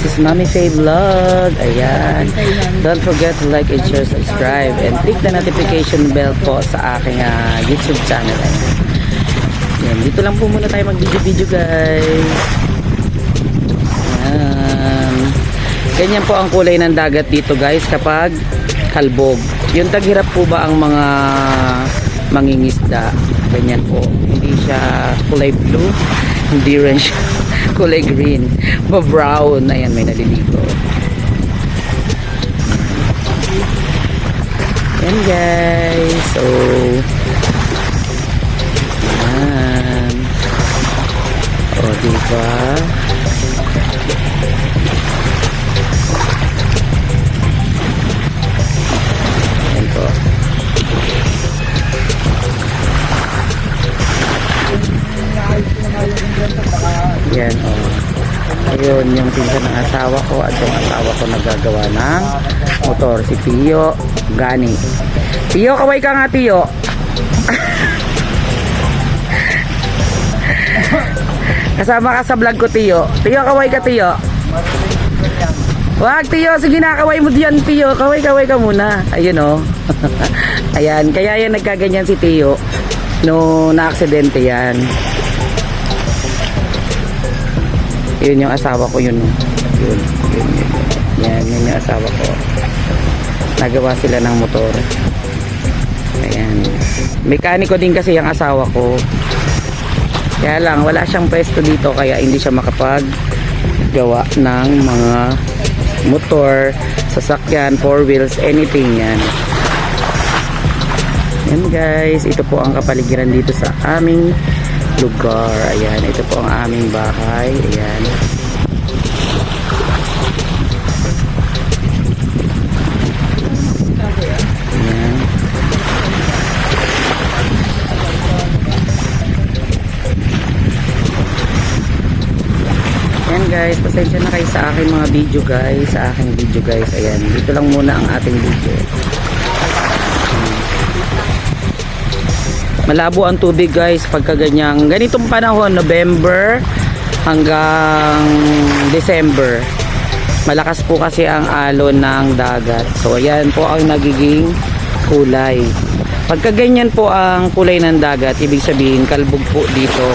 This is Mami Faye Vlog. Ayan. Don't forget to like and share, subscribe, and click the notification bell po sa aking ah, YouTube channel. Ayan. Dito lang po muna tayo mag-video-video guys. Ayan. Ganyan po ang kulay ng dagat dito guys kapag kalbog. Yung taghirap po ba ang mga mangingisda? Ganyan po. Hindi siya kulay blue. Hindi rin siya kulay green. Ba-brown. Ayan, may naliligo. Ayan guys. So, ayan. O, diba? Ayun, yung pinsan ng asawa ko at yung asawa ko nagagawa ng motor. Si Tio Gani. Tio, kaway ka nga, Tio. Kasama ka sa vlog ko, Tio. Tio, kaway ka, Tio. Wag, Tio. Sige na, kaway mo diyan, Tio. Kaway-kaway ka muna. Ayun, o. Ayan, kaya yan nagkaganyan si Tio. No, na-aksidente yan. Yun yung asawa ko yun. Yun, yun, yun. Yan, yun yung asawa ko. Nagawa sila ng motor. Ayan. Mekaniko din kasi yung asawa ko. Kaya lang, wala siyang pwesto dito kaya hindi siya makapag gawa ng mga motor, sasakyan, four wheels, anything yan. Yan guys, ito po ang kapaligiran dito sa aming lugar. Ayan, ito po ang aming bahay. Ayan. Ayan. Guys, pasensya na kayo sa aking mga video guys, sa aking video guys. Ayan, dito lang muna ang ating video. Malabo ang tubig guys pagka ganyang ganitong panahon November hanggang December. Malakas po kasi ang alon ng dagat. So ayan po ang nagiging kulay. Pagka ganyan po ang kulay ng dagat, ibig sabihin kalbog po dito.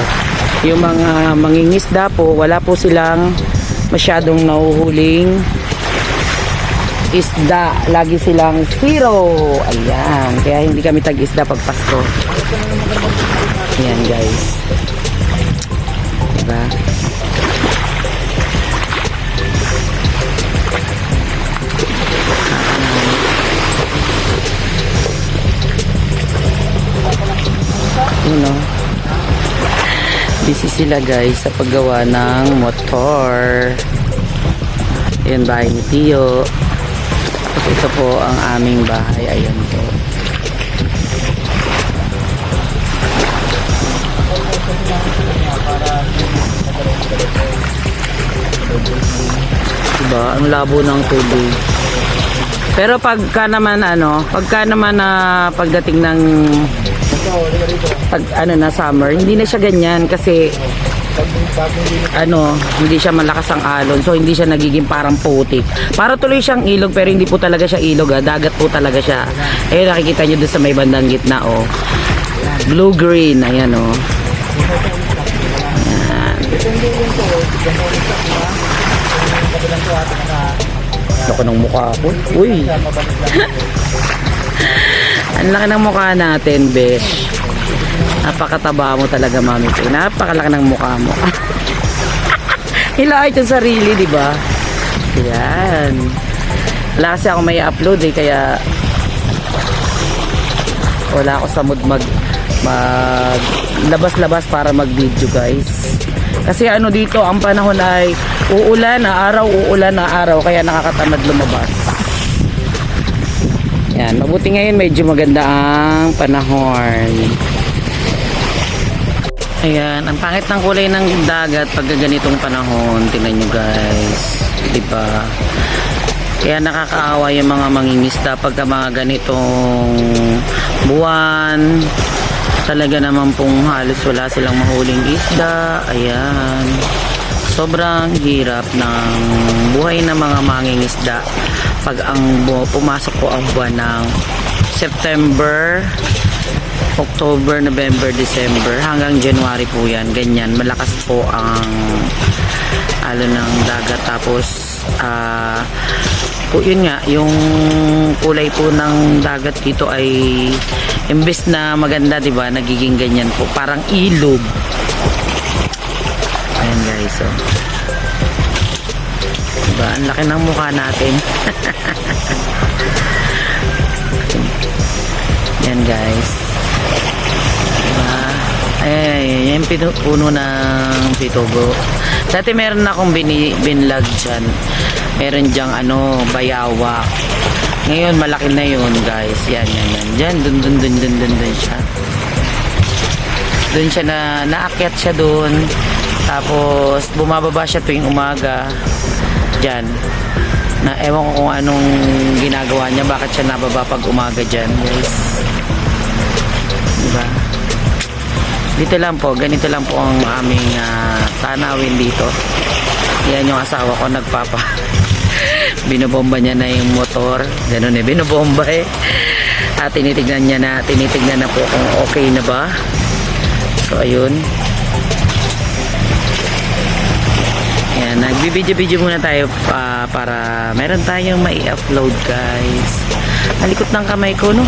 Yung mga mangingisda po, wala po silang masyadong nahuhuling isda. Lagi silang zero. Ayan. Kaya hindi kami tag-isda pag Pasko. Ayan guys. Diba? Yun o. Busy sila guys sa paggawa ng motor. Ayan bahay ni Tio. Tapos ito po ang aming bahay. Ayan po. Diba? Ang labo ng tubig. Pero pagka naman ano, pagka naman na pagdating ng pag ano na summer, hindi na siya ganyan kasi ano, hindi siya malakas ang alon. So hindi siya nagiging parang putik. Para tuloy siyang ilog pero hindi po talaga siya ilog, ah. dagat po talaga siya. Eh nakikita niyo doon sa may bandang gitna oh. Blue green, ayan oh. Ayan. Laki ng mukha ko. Uy. Ang laki ng mukha natin, besh. Napakataba mo talaga, mami. Napakalaki ng mukha mo. Hilait yung sarili, di ba? Yan. Wala kasi ako may upload eh, kaya wala ako sa mood mag mag labas-labas para mag-video guys. Kasi ano dito, ang panahon ay uulan na araw, uulan na araw, kaya nakakatamad lumabas. Yan, mabuti ngayon medyo maganda ang panahon. Ayan, ang pangit ng kulay ng dagat pag ganitong panahon. Tingnan nyo guys. Di ba? Kaya nakakaawa yung mga mangingisda pagka mga ganitong buwan. Talaga naman pong halos wala silang mahuling isda. Ayan. sobrang hirap ng buhay ng mga mangingisda pag ang pumasok po ang buwan ng September October, November, December hanggang January po yan ganyan. Malakas po ang alon ng dagat. Tapos ah po yun nga yung kulay po ng dagat dito ay imbes na maganda 'di ba nagiging ganyan po. Parang ilog. Ayan guys so diba? Ang laki ng mukha natin. Yan guys pino, puno ng pitobo dati meron akong bini, binlag dyan. Meron dyang ano bayawa. Ngayon malaki na yun guys. Yan yan yan. Dyan dun dun dun dun dun dun siya. Dun siya na naakyat siya dun. Tapos bumababa siya tuwing umaga. Dyan. Na ewan ko kung anong ginagawa niya. Bakit siya nababa pag umaga dyan guys? Diba dito lang po ganito lang po ang aming ah, tanawin dito. Yan yung asawa ko nagpapa binobomba niya na yung motor. Ganun eh binobomba eh. At tinitignan niya na tinitignan na po kung okay na ba. So ayun. Yan nagbibideo-video muna tayo pa, para meron tayong mai-upload guys. Malikot ng kamay ko no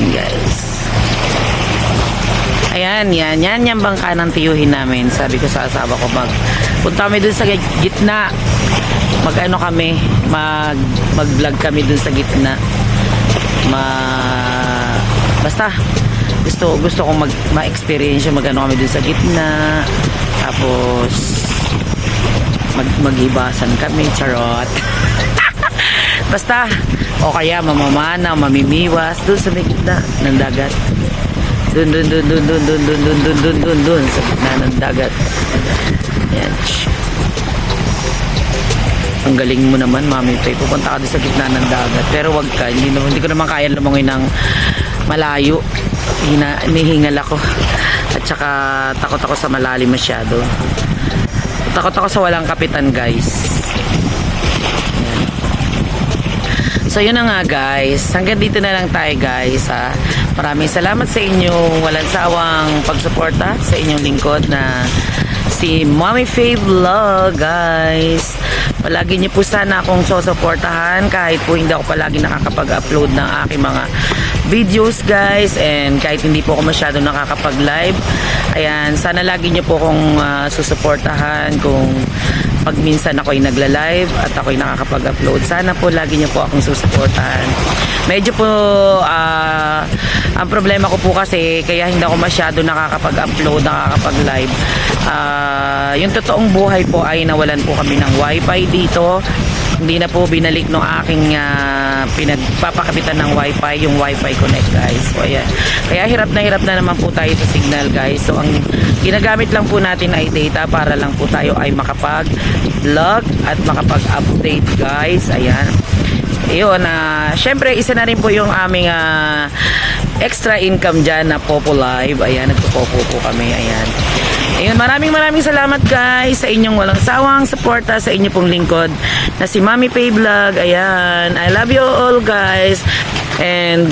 yan guys Ayan, yan. Yan yung bangka ng tiyuhin namin. Sabi ko sa asawa ko, mag, punta kami dun sa gitna. Mag ano kami, mag, mag-vlog kami dun sa gitna. Ma, basta, gusto, gusto kong mag, ma-experience yung mag ano kami dun sa gitna. Tapos, mag, maghibasan kami, charot. basta, o kaya mamamana, mamimiwas, dun sa may gitna ng dagat dun dun dun dun dun dun dun dun dun dun dun dun sa gitna ng dagat yan ang galing mo naman mami Pay pupunta ka doon sa gitna ng dagat pero wag ka hindi, naman, hindi ko naman kaya lumangoy ng malayo Hina, nihingal ako at saka takot ako sa malalim masyado takot ako sa walang kapitan guys So yun na nga guys, hanggang dito na lang tayo guys ha. Maraming salamat sa inyong walang sawang pagsuporta sa inyong lingkod na si Mommy Faye Vlog guys. Palagi niyo po sana akong susuportahan kahit po hindi ako palagi nakakapag-upload ng aking mga videos guys and kahit hindi po ako masyado nakakapag-live. Ayan, sana lagi niyo po akong ah, susuportahan kung pag minsan ako'y nagla-live at ako'y nakakapag-upload. Sana po lagi niyo po akong susuportahan. Medyo po ah, ang problema ko po kasi kaya hindi ako masyado nakakapag-upload, nakakapag-live. Ah, yung totoong buhay po ay nawalan po kami ng wifi dito. Hindi na po binalik no aking ah, pinagpapakapitan ng wifi, yung wifi connect guys. So, ayan. Kaya hirap na hirap na naman po tayo sa signal guys. So ang ginagamit lang po natin ay data para lang po tayo ay makapag-vlog at makapag-update guys. Ayan. Ayun, ah, syempre isa na rin po yung aming ah, extra income dyan na Popo Live. Ayan, nagpo-popo po kami. Ayan. Ayun, maraming maraming salamat guys sa inyong walang sawang suporta sa inyo pong lingkod na si Mami Pay Vlog. Ayan, I love you all guys. And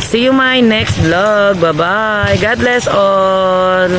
see you my next vlog. Bye-bye. God bless all.